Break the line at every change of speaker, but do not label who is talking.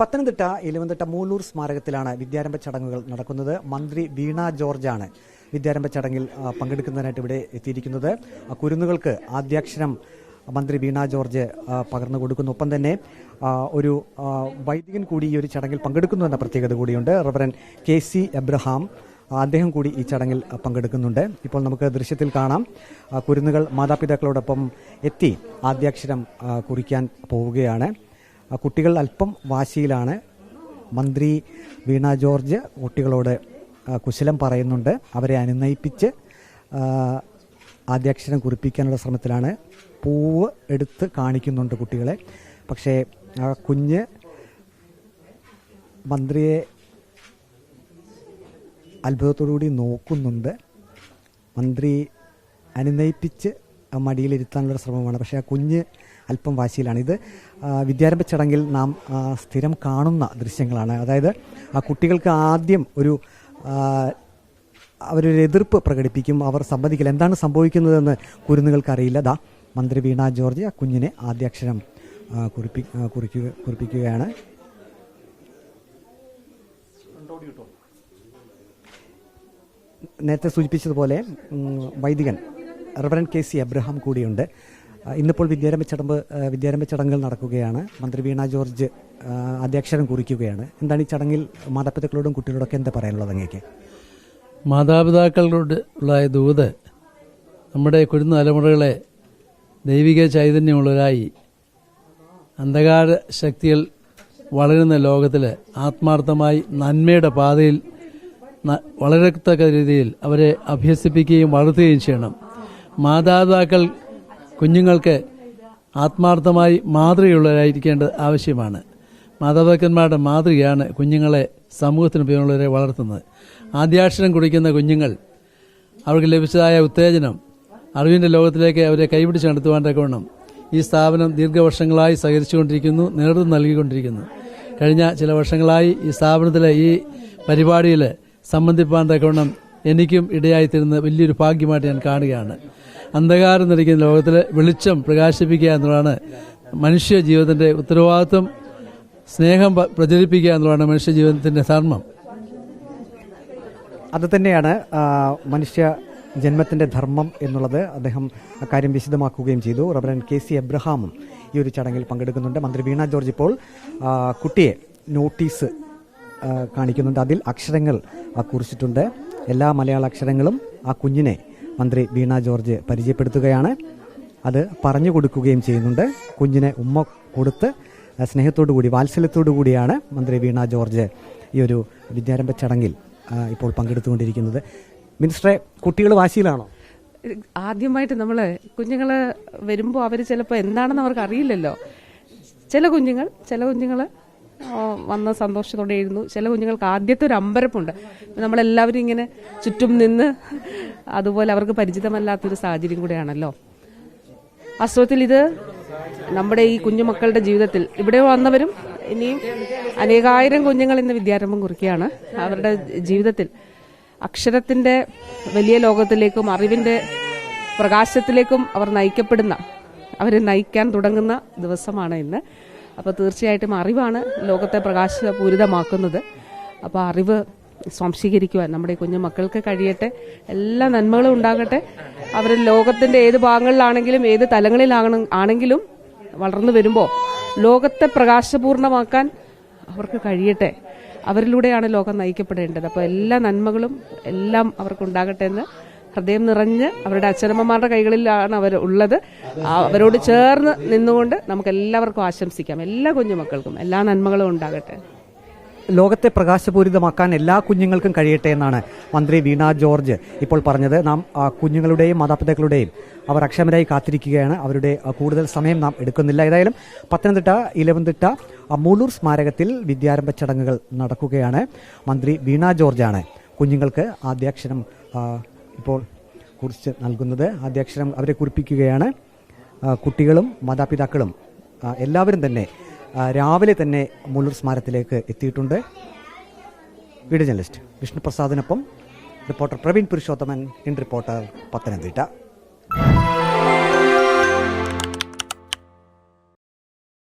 പത്തനംതിട്ട ഇലവന്തിട്ട മൂലൂർ സ്മാരകത്തിലാണ് വിദ്യാരംഭ ചടങ്ങുകൾ നടക്കുന്നത്. മന്ത്രി വീണ ജോർജാണ് വിദ്യാരംഭ ചടങ്ങിൽ പങ്കെടുക്കുന്നതിനായിട്ട് ഇവിടെ എത്തിയിരിക്കുന്നത്. കുരുന്നുകൾക്ക് ആദ്യാക്ഷരം മന്ത്രി വീണ ജോർജ് പകർന്നു കൊടുക്കുന്നു. ഒപ്പം തന്നെ ഒരു വൈദികൻ കൂടി ഈ ഒരു ചടങ്ങിൽ പങ്കെടുക്കുന്നു എന്ന പ്രത്യേകത കൂടിയുണ്ട്. റവറൻ കെ സി എബ്രഹാം അദ്ദേഹം കൂടി ഈ ചടങ്ങിൽ പങ്കെടുക്കുന്നുണ്ട്. ഇപ്പോൾ നമുക്ക് ദൃശ്യത്തിൽ കാണാം. കുരുന്നുകൾ മാതാപിതാക്കളോടൊപ്പം എത്തി ആദ്യാക്ഷരം കുറിക്കാൻ പോവുകയാണ്. കുട്ടികൾ അല്പം വാശിയിലാണ്. മന്ത്രി വീണ ജോർജ് കുട്ടികളോട് കുശലം പറയുന്നുണ്ട്. അവരെ അനുനയിപ്പിച്ച് ആദ്യാക്ഷരം കുറിപ്പിക്കാനുള്ള ശ്രമത്തിലാണ് പൂവ് എടുത്ത് കാണിക്കുന്നുണ്ട് കുട്ടികളെ. പക്ഷേ ആ കുഞ്ഞ് മന്ത്രിയെ അത്ഭുതത്തോടുകൂടി നോക്കുന്നുണ്ട്. മന്ത്രി അനുനയിപ്പിച്ച് മടിയിലിരുത്താനുള്ള ശ്രമമാണ്. പക്ഷേ ആ കുഞ്ഞ് അല്പം വാശിയിലാണ്. ഇത് വിദ്യാരംഭ ചടങ്ങിൽ നാം സ്ഥിരം കാണുന്ന ദൃശ്യങ്ങളാണ്. അതായത് ആ കുട്ടികൾക്ക് ആദ്യം ഒരു അവരൊരു എതിർപ്പ് പ്രകടിപ്പിക്കും. അവർ സമ്മതിക്കില്ല. എന്താണ് സംഭവിക്കുന്നതെന്ന് കുരുന്നുകൾക്ക് അറിയില്ല ദാ മന്ത്രി വീണ ജോർജ് ആ കുഞ്ഞിനെ ആദ്യാക്ഷരം കുറിപ്പി കുറിക്കുക കുറിപ്പിക്കുകയാണ്. നേരത്തെ സൂചിപ്പിച്ചതുപോലെ വൈദികൻ റവറൻ കെ സി അബ്രഹാം കൂടിയുണ്ട്. ഇന്നിപ്പോൾ വിദ്യാരംഭ ചടമ്പ് വിദ്യാരംഭ ചടങ്ങുകൾ നടക്കുകയാണ്. മന്ത്രി വീണ ജോർജ് അധ്യക്ഷരം കുറിക്കുകയാണ്. എന്താണ് ഈ ചടങ്ങിൽ മാതാപിതാക്കളോടും കുട്ടികളോടൊക്കെ എന്താ പറയാനുള്ളത് അങ്ങേക്ക്?
മാതാപിതാക്കളോട് ഉള്ള ദൂത് നമ്മുടെ കുരുന്ന തലമുറകളെ ദൈവിക ചൈതന്യമുള്ളവരായി അന്ധകാര ശക്തികൾ വളരുന്ന ലോകത്തിൽ ആത്മാർത്ഥമായി നന്മയുടെ പാതയിൽ വളരത്തക്ക രീതിയിൽ അവരെ അഭ്യസിപ്പിക്കുകയും വളർത്തുകയും ചെയ്യണം. മാതാപിതാക്കൾ കുഞ്ഞുങ്ങൾക്ക് ആത്മാർത്ഥമായി മാതൃകയുള്ളവരായിരിക്കേണ്ടത് ആവശ്യമാണ്. മാതാപിതാക്കന്മാരുടെ മാതൃകയാണ് കുഞ്ഞുങ്ങളെ സമൂഹത്തിന് ഉപയോഗമുള്ളവരെ വളർത്തുന്നത്. ആദ്യാക്ഷരം കുടിക്കുന്ന കുഞ്ഞുങ്ങൾ അവർക്ക് ലഭിച്ചതായ ഉത്തേജനം അറിവിന്റെ ലോകത്തിലേക്ക് അവരെ കൈപിടിച്ച് നടത്തുവാൻ തക്കവണ്ണം ഈ സ്ഥാപനം ദീർഘവർഷങ്ങളായി സഹകരിച്ചുകൊണ്ടിരിക്കുന്നു നേതൃത്വം നൽകിക്കൊണ്ടിരിക്കുന്നു. കഴിഞ്ഞ ചില വർഷങ്ങളായി ഈ സ്ഥാപനത്തിലെ ഈ പരിപാടിയിൽ സംബന്ധിപ്പാൻ തക്കവണ്ണം എനിക്കും ഇടയായിത്തീരുന്ന വലിയൊരു ഭാഗ്യമായിട്ട് ഞാൻ കാണുകയാണ്. അന്ധകാരം നിറയ്ക്കുന്ന ലോകത്തിൽ വെളിച്ചം പ്രകാശിപ്പിക്കുക എന്നുള്ളതാണ് മനുഷ്യ ജീവിതത്തിന്റെ ഉത്തരവാദിത്വം. സ്നേഹം പ്രചരിപ്പിക്കുക എന്നുള്ളതാണ് മനുഷ്യ ജീവിതത്തിന്റെ ധർമ്മം.
അത് തന്നെയാണ് മനുഷ്യ ജന്മത്തിന്റെ ധർമ്മം എന്നുള്ളത് അദ്ദേഹം അക്കാര്യം വിശദമാക്കുകയും ചെയ്തു. റബറൻ കെ സി എബ്രഹാമും ഈ ഒരു ചടങ്ങിൽ പങ്കെടുക്കുന്നുണ്ട്. മന്ത്രി വീണ ജോർജ് ഇപ്പോൾ കുട്ടിയെ നോട്ടീസ് കാണിക്കുന്നുണ്ട്. അതിൽ അക്ഷരങ്ങൾ കുറിച്ചിട്ടുണ്ട്. എല്ലാ മലയാള അക്ഷരങ്ങളും ആ കുഞ്ഞിനെ മന്ത്രി വീണ ജോർജ് പരിചയപ്പെടുത്തുകയാണ്. അത് പറഞ്ഞു കൊടുക്കുകയും ചെയ്യുന്നുണ്ട്. കുഞ്ഞിനെ ഉമ്മ കൊടുത്ത് സ്നേഹത്തോടു കൂടി വാത്സല്യത്തോടു കൂടിയാണ് മന്ത്രി വീണ ജോർജ് ഈ ഒരു വിദ്യാരംഭ ചടങ്ങിൽ ഇപ്പോൾ പങ്കെടുത്തുകൊണ്ടിരിക്കുന്നത്. മിനിസ്റ്ററെ കുട്ടികൾ വാശിയിലാണോ?
ആദ്യമായിട്ട് നമ്മൾ കുഞ്ഞുങ്ങൾ വരുമ്പോൾ അവർ ചിലപ്പോൾ എന്താണെന്ന് അവർക്ക് അറിയില്ലല്ലോ. ചില കുഞ്ഞുങ്ങൾ ചില കുഞ്ഞുങ്ങൾ വന്ന സന്തോഷത്തോടെ എഴുതുന്നു ചില കുഞ്ഞുങ്ങൾക്ക് ആദ്യത്തെ ഒരു അമ്പരപ്പുണ്ട്. നമ്മളെല്ലാവരും ഇങ്ങനെ ചുറ്റും നിന്ന് അതുപോലെ അവർക്ക് പരിചിതമല്ലാത്തൊരു സാഹചര്യം കൂടെയാണല്ലോ. വാസ്തവത്തിൽ ഇത് നമ്മുടെ ഈ കുഞ്ഞുമക്കളുടെ ജീവിതത്തിൽ ഇവിടെ വന്നവരും ഇനിയും അനേകായിരം കുഞ്ഞുങ്ങൾ ഇന്ന് വിദ്യാരംഭം കുറിക്കുകയാണ്. അവരുടെ ജീവിതത്തിൽ അക്ഷരത്തിന്റെ വലിയ ലോകത്തിലേക്കും അറിവിന്റെ പ്രകാശത്തിലേക്കും അവർ നയിക്കപ്പെടുന്ന അവരെ നയിക്കാൻ തുടങ്ങുന്ന ദിവസമാണ് ഇന്ന്. അപ്പോൾ തീർച്ചയായിട്ടും അറിവാണ് ലോകത്തെ പ്രകാശപൂരിതമാക്കുന്നത്. അപ്പോൾ അറിവ് സ്വാംശീകരിക്കുവാൻ നമ്മുടെ കുഞ്ഞു മക്കൾക്ക് കഴിയട്ടെ. എല്ലാ നന്മകളും ഉണ്ടാകട്ടെ. അവർ ലോകത്തിന്റെ ഏത് ഭാഗങ്ങളിലാണെങ്കിലും ഏത് തലങ്ങളിലാണ് ആണെങ്കിലും വളർന്നു വരുമ്പോൾ ലോകത്തെ പ്രകാശപൂർണമാക്കാൻ അവർക്ക് കഴിയട്ടെ. അവരിലൂടെയാണ് ലോകം നയിക്കപ്പെടേണ്ടത്. അപ്പോൾ എല്ലാ നന്മകളും എല്ലാം അവർക്കുണ്ടാകട്ടെ എന്ന് ഹൃദയം നിറഞ്ഞ് അവരുടെ അച്ഛനമ്മമാരുടെ കൈകളിലാണ് അവർ ഉള്ളത്. അവരോട് ചേർന്ന് നിന്നുകൊണ്ട് നമുക്ക് എല്ലാവർക്കും ആശംസിക്കാം. എല്ലാ കുഞ്ഞുമക്കൾക്കും എല്ലാ നന്മകളും ഉണ്ടാകട്ടെ.
ലോകത്തെ പ്രകാശപൂരിതമാക്കാൻ എല്ലാ കുഞ്ഞുങ്ങൾക്കും കഴിയട്ടെ എന്നാണ് മന്ത്രി വീണ ജോർജ് ഇപ്പോൾ പറഞ്ഞത്. നാം കുഞ്ഞുങ്ങളുടെയും മാതാപിതാക്കളുടെയും അവർ അക്ഷമരായി കാത്തിരിക്കുകയാണ്. അവരുടെ കൂടുതൽ സമയം നാം എടുക്കുന്നില്ല. ഏതായാലും പത്തനംതിട്ട ഇലവന്തിട്ട മൂളൂർ സ്മാരകത്തിൽ വിദ്യാരംഭ ചടങ്ങുകൾ നടക്കുകയാണ്. മന്ത്രി വീണ ജോർജാണ് കുഞ്ഞുങ്ങൾക്ക് ആദ്യാക്ഷരം ഇപ്പോൾ കുറിച്ച് നൽകുന്നത്. ആദ്യാക്ഷരം അവരെ കുറിപ്പിക്കുകയാണ്. കുട്ടികളും മാതാപിതാക്കളും എല്ലാവരും തന്നെ രാവിലെ തന്നെ മുള്ളൂർ സ്മാരത്തിലേക്ക് എത്തിയിട്ടുണ്ട്. Video journalist വിഷ്ണുപ്രസാദിനൊപ്പം reporter Praveen Purushothaman in reporter Pathanamthitta.